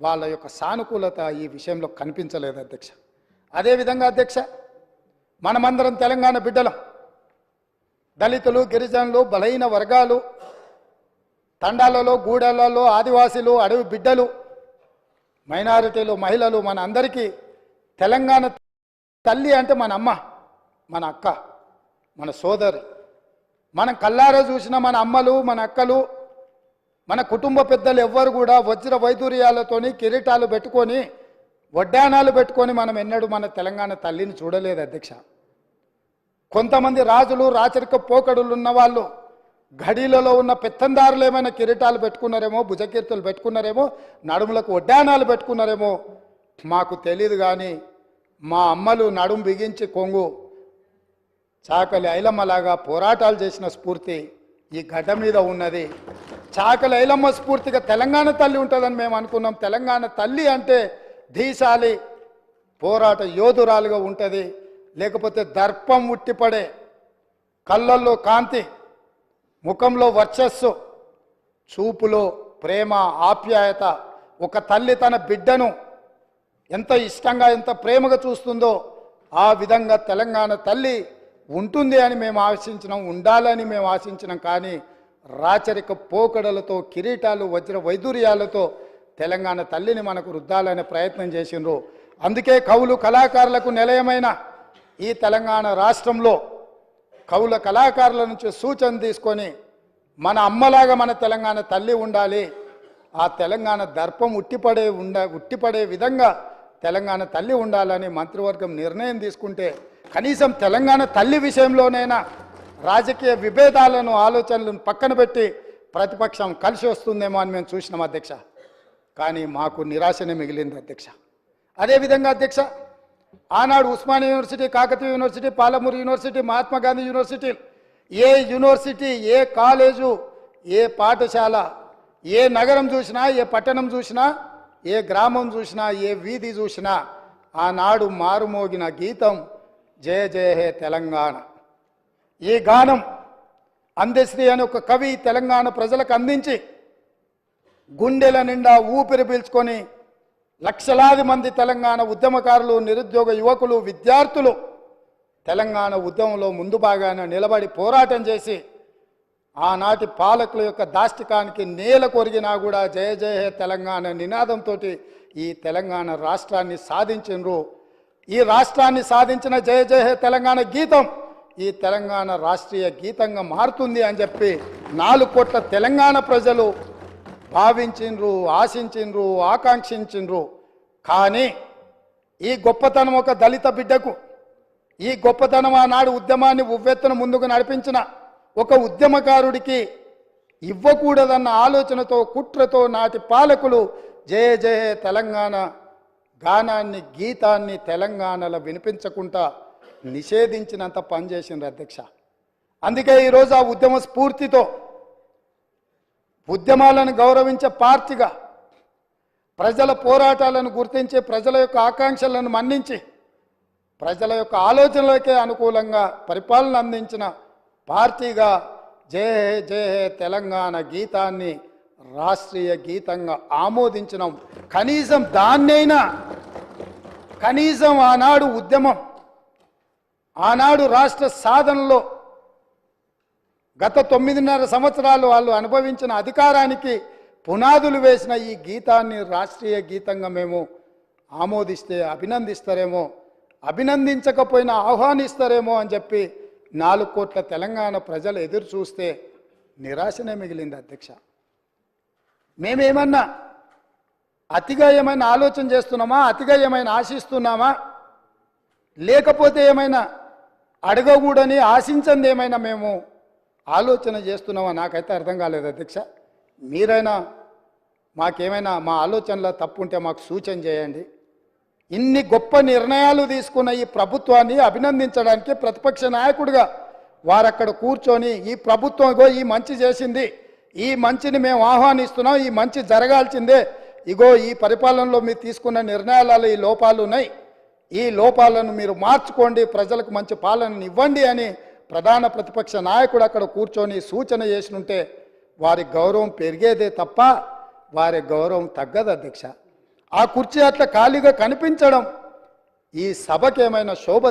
వాళ్ళ యొక్క సానుకూలత ఈ విషయంలో కనిపించలేదు అధ్యక్ష. అదేవిధంగా అధ్యక్ష మనమందరం తెలంగాణ బిడ్డలం. దళితులు గిరిజనులు బలహీన వర్గాలు తండాలలో గూడలలో ఆదివాసీలు అడవి బిడ్డలు మైనారిటీలు మహిళలు మన అందరికీ తెలంగాణ తల్లి అంటే మన అమ్మ మన అక్క మన సోదరి. మనం కల్లారా చూసిన మన అమ్మలు మన అక్కలు మన కుటుంబ పెద్దలు ఎవ్వరు కూడా వజ్ర వైదూర్యాలతోని కిరీటాలు పెట్టుకొని వడ్డానాలు పెట్టుకొని మనం ఎన్నడూ మన తెలంగాణ తల్లిని చూడలేదు అధ్యక్ష. కొంతమంది రాజులు రాచరిక పోకడులు ఉన్నవాళ్ళు ఉన్న పెత్తందారులు ఏమైనా కిరీటాలు పెట్టుకున్నారేమో భుజకీర్తులు పెట్టుకున్నారేమో నడుములకు వడ్డానాలు పెట్టుకున్నారేమో మాకు తెలియదు కానీ మా అమ్మలు నడుము బిగించి కొంగు చాకలి ఐలమ్మలాగా పోరాటాలు చేసిన స్ఫూర్తి ఈ గడ్డ మీద ఉన్నది. చాకలైలమ్మ స్ఫూర్తిగా తెలంగాణ తల్లి ఉంటుందని మేము అనుకున్నాం. తెలంగాణ తల్లి అంటే ధీశాలి పోరాట యోధురాలుగా ఉంటుంది. లేకపోతే దర్పం ఉట్టిపడే కళ్ళల్లో కాంతి ముఖంలో వర్చస్సు చూపులో ప్రేమ ఆప్యాయత ఒక తల్లి తన బిడ్డను ఎంత ఇష్టంగా ఎంత ప్రేమగా చూస్తుందో ఆ విధంగా తెలంగాణ తల్లి ఉంటుంది అని మేము ఆశించినాం ఉండాలని మేము ఆశించినాం. కానీ రాచరిక పోకడలతో కిరీటాలు వజ్ర వైదూర్యాలతో తెలంగాణ తల్లిని మనకు రుద్దాలనే ప్రయత్నం చేసిండ్రు. అందుకే కవులు కళాకారులకు నిలయమైన ఈ తెలంగాణ రాష్ట్రంలో కవుల కళాకారుల నుంచి సూచన తీసుకొని మన అమ్మలాగా మన తెలంగాణ తల్లి ఉండాలి. ఆ తెలంగాణ దర్పం ఉట్టిపడే ఉండ ఉట్టిపడే విధంగా తెలంగాణ తల్లి ఉండాలని మంత్రివర్గం నిర్ణయం తీసుకుంటే కనీసం తెలంగాణ తల్లి విషయంలోనైనా రాజకీయ విభేదాలను ఆలోచనలను పక్కన పెట్టి ప్రతిపక్షం కలిసి వస్తుందేమో అని మేము చూసినాం అధ్యక్ష. కానీ మాకు నిరాశనే మిగిలింది అధ్యక్ష. అదేవిధంగా అధ్యక్ష ఆనాడు Osmania university Kakatiya university Palamuru university Mahatma Gandhi university ఏ యూనివర్సిటీ ఏ కాలేజు ఏ పాఠశాల ఏ నగరం చూసినా ఏ పట్టణం చూసినా ఏ గ్రామం చూసినా ఏ వీధి చూసినా ఆనాడు మారుమోగిన గీతం జయ జయ హే తెలంగాణ. ఈ గానం అందశ్రీ అనే ఒక కవి తెలంగాణ ప్రజలకు అందించి గుండెల నిండా ఊపిరి పీల్చుకొని లక్షలాది మంది తెలంగాణ ఉద్యమకారులు నిరుద్యోగ యువకులు విద్యార్థులు తెలంగాణ ఉద్యమంలో ముందు భాగాన నిలబడి పోరాటం చేసి ఆనాటి పాలకుల యొక్క దాష్టికానికి నేల కొరిగినా కూడా జయ జయ తెలంగాణ నినాదంతో ఈ తెలంగాణ రాష్ట్రాన్ని సాధించిండ్రు ఈ రాష్ట్రాన్ని సాధించిన జయ జయ హే తెలంగాణ గీతం ఈ తెలంగాణ రాష్ట్రీయ గీతంగా మారుతుంది అని చెప్పి నాలుగు కోట్ల తెలంగాణ ప్రజలు భావించిండ్రు ఆశించిండ్రు ఆకాంక్షించిండ్రు. కానీ ఈ గొప్పతనం ఒక దళిత బిడ్డకు ఈ గొప్పతనం ఆనాడు ఉద్యమాన్ని ఉవ్వెత్తున ముందుకు నడిపించిన ఒక ఉద్యమకారుడికి ఇవ్వకూడదన్న ఆలోచనతో కుట్రతో నాటి పాలకులు జయ జయ తెలంగాణ గానాన్ని గీతాన్ని తెలంగాణలో వినిపించకుండా నిషేధించినంత పనిచేసిండ్రు అధ్యక్ష. అందుకే ఈరోజు ఆ ఉద్యమ స్ఫూర్తితో ఉద్యమాలను గౌరవించే పార్టీగా ప్రజల పోరాటాలను గుర్తించి ప్రజల యొక్క ఆకాంక్షలను మన్నించి ప్రజల యొక్క ఆలోచనలకే అనుకూలంగా పరిపాలన అందించిన పార్టీగా జయ హే జయ హే తెలంగాణ గీతాన్ని రాష్ట్రీయ గీతంగా ఆమోదించినాం. కనీసం దాన్నైనా కనీసం ఆనాడు ఉద్యమం ఆనాడు రాష్ట్ర సాధనలో గత తొమ్మిదిన్నర సంవత్సరాలు వాళ్ళు అనుభవించిన అధికారానికి పునాదులు వేసిన ఈ గీతాన్ని రాష్ట్రీయ గీతంగా మేము ఆమోదిస్తే అభినందిస్తారేమో అభినందించకపోయినా ఆహ్వానిస్తారేమో అని చెప్పి నాలుగు కోట్ల తెలంగాణ ప్రజలు ఎదురు చూస్తే నిరాశనే మిగిలింది అధ్యక్ష. మేమేమన్నా అతిగా ఏమైనా ఆలోచన చేస్తున్నామా అతిగా ఏమైనా ఆశిస్తున్నామా? లేకపోతే ఏమైనా అడగకూడని ఆశించింది ఏమైనా మేము ఆలోచన చేస్తున్నామా? నాకైతే అర్థం కాలేదు అధ్యక్ష. మీరైనా మాకేమైనా మా ఆలోచనలో తప్పు ఉంటే మాకు సూచన చేయండి. ఇన్ని గొప్ప నిర్ణయాలు తీసుకున్న ఈ ప్రభుత్వాన్ని అభినందించడానికి ప్రతిపక్ష నాయకుడిగా వారక్కడ కూర్చొని ఈ ప్రభుత్వం ఈ మంచి చేసింది ఈ మంచిని మేము ఆహ్వానిస్తున్నాం ఈ మంచి జరగాల్సిందే. ఇగో ఈ పరిపాలనలో మీరు తీసుకున్న నిర్ణయాలలో ఈ లోపాలు ఉన్నాయి. ఈ లోపాలను మీరు మార్చుకోండి ప్రజలకు మంచి పాలనని ఇవ్వండి అని ప్రధాన ప్రతిపక్ష నాయకుడు అక్కడ కూర్చొని సూచన చేసినుంటే వారి గౌరవం పెరిగేదే తప్ప వారి గౌరవం తగ్గదు అధ్యక్ష. ఆ కుర్చీ అట్లా ఖాళీగా కనిపించడం ఈ సభకేమైనా శోభ